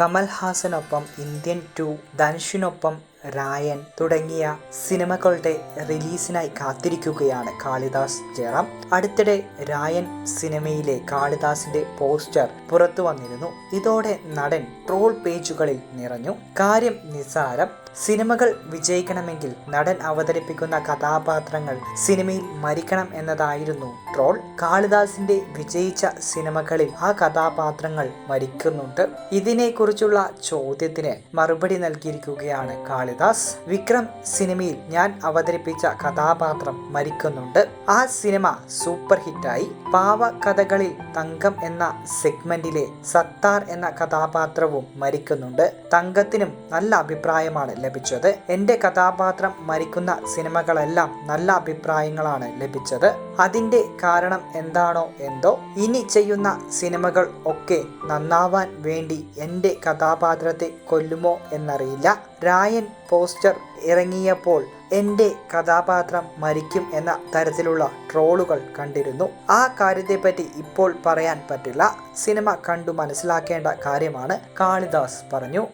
കമൽഹാസനൊപ്പം Indian two ധനുഷിനൊപ്പം രായൻ തുടങ്ങിയ സിനിമകളുടെ റിലീസിനായി കാത്തിരിക്കുകയാണ് കാളിദാസ് ജയറാം. അടുത്തിടെ രായൻ സിനിമയിലെ കാളിദാസിന്റെ പോസ്റ്റർ പുറത്തു വന്നിരുന്നു. ഇതോടെ നടൻ ട്രോൾ പേജുകളിൽ നിറഞ്ഞു. കാര്യം നിസാരം സിനിമകൾ വിജയിക്കണമെങ്കിൽ നടൻ അവതരിപ്പിക്കുന്ന കഥാപാത്രങ്ങൾ സിനിമയിൽ മരിക്കണം എന്നതായിരുന്നു ട്രോൾ. കാളിദാസിന്റെ വിജയിച്ച സിനിമകളിൽ ആ കഥാപാത്രങ്ങൾ മരിക്കുന്നുണ്ട്. ഇതിനെക്കുറിച്ചുള്ള ചോദ്യത്തിന് മറുപടി നൽകിയിരിക്കുകയാണ് കാളിദാസ് വിക്രം സിനിമയിൽ ഞാൻ അവതരിപ്പിച്ച കഥാപാത്രം മരിക്കുന്നുണ്ട്. ആ സിനിമ സൂപ്പർ ഹിറ്റായി. പാവ കഥകളിൽ തങ്കം എന്ന സെഗ്മെന്റിലെ സത്താർ എന്ന കഥാപാത്രവും മരിക്കുന്നുണ്ട്. തങ്കത്തിനും നല്ല അഭിപ്രായമാണ് ലഭിച്ചത്. എന്റെ കഥാപാത്രം മരിക്കുന്ന സിനിമകളെല്ലാം നല്ല അഭിപ്രായങ്ങളാണ് ലഭിച്ചത്. അതിന്റെ കാരണം എന്താണോ എന്തോ ഇനി ചെയ്യുന്ന സിനിമകൾ ഒക്കെ നന്നാവാൻ വേണ്ടി എന്റെ കഥാപാത്രത്തെ കൊല്ലുമോ എന്നറിയില്ല. രായൻ പോസ്റ്റർ ഇറങ്ങിയപ്പോൾ എന്റെ കഥാപാത്രം മരിക്കും എന്ന തരത്തിലുള്ള ട്രോളുകൾ കണ്ടിരുന്നു. ആ കാര്യത്തെപ്പറ്റി ഇപ്പോൾ പറയാൻ പറ്റില്ല. സിനിമ കണ്ടു മനസ്സിലാക്കേണ്ട കാര്യമാണ് കാളിദാസ് പറഞ്ഞു.